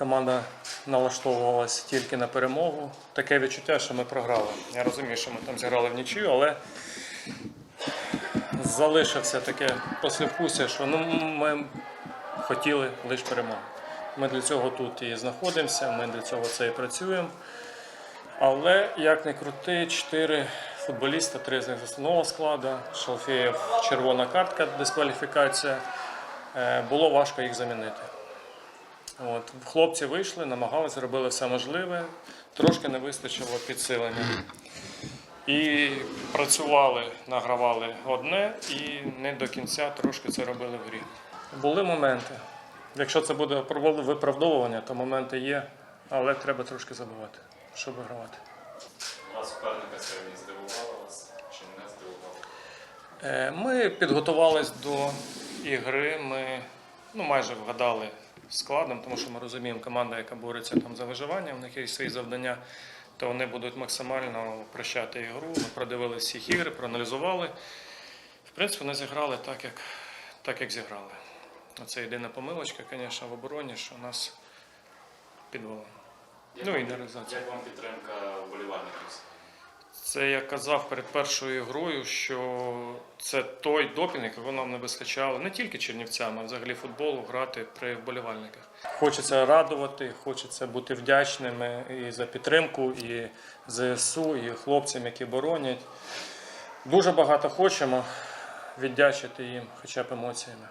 Команда налаштовувалася тільки на перемогу. Таке відчуття, що ми програли. Я розумію, що ми там зіграли в нічию, але залишився таке послівкусія, що ну, ми хотіли лише перемоги. Ми для цього тут і знаходимося, ми для цього це і працюємо. Але як не крути, чотири футболіста, три з них з основного складу, Шалфеєв, червона картка, дискваліфікація. Е, Було важко їх замінити. От, хлопці вийшли, намагалися, зробили все можливе, трошки не вистачило підсилення. І працювали, награвали одне і не до кінця трошки це робили в грі. Були моменти. Якщо це буде виправдовування, то моменти є, але треба трошки забувати, щоб вигравати. А суперника сьогодні здивувала вас чи не здивувала? Е, Ми підготувались до ігри. Ми ну, майже вгадали складом, тому що ми розуміємо, команда, яка бореться там за виживання, в них є свої завдання, то вони будуть максимально прощати ігру. Ми продивилися всіх ігри, проаналізували. В принципі, вони зіграли так, як, так, як зіграли. Це єдина помилочка, звісно, в обороні, що нас підвела. Як Ну, і реалізація. Як вам підтримка вболівальників? Це я казав перед першою грою, що це той допінг, якого нам не вистачало не тільки чернівцям, а взагалі футболу грати при вболівальниках. Хочеться радувати, хочеться бути вдячними і за підтримку, і ЗСУ, і хлопцям, які боронять. Дуже багато хочемо віддячити їм хоча б емоціями.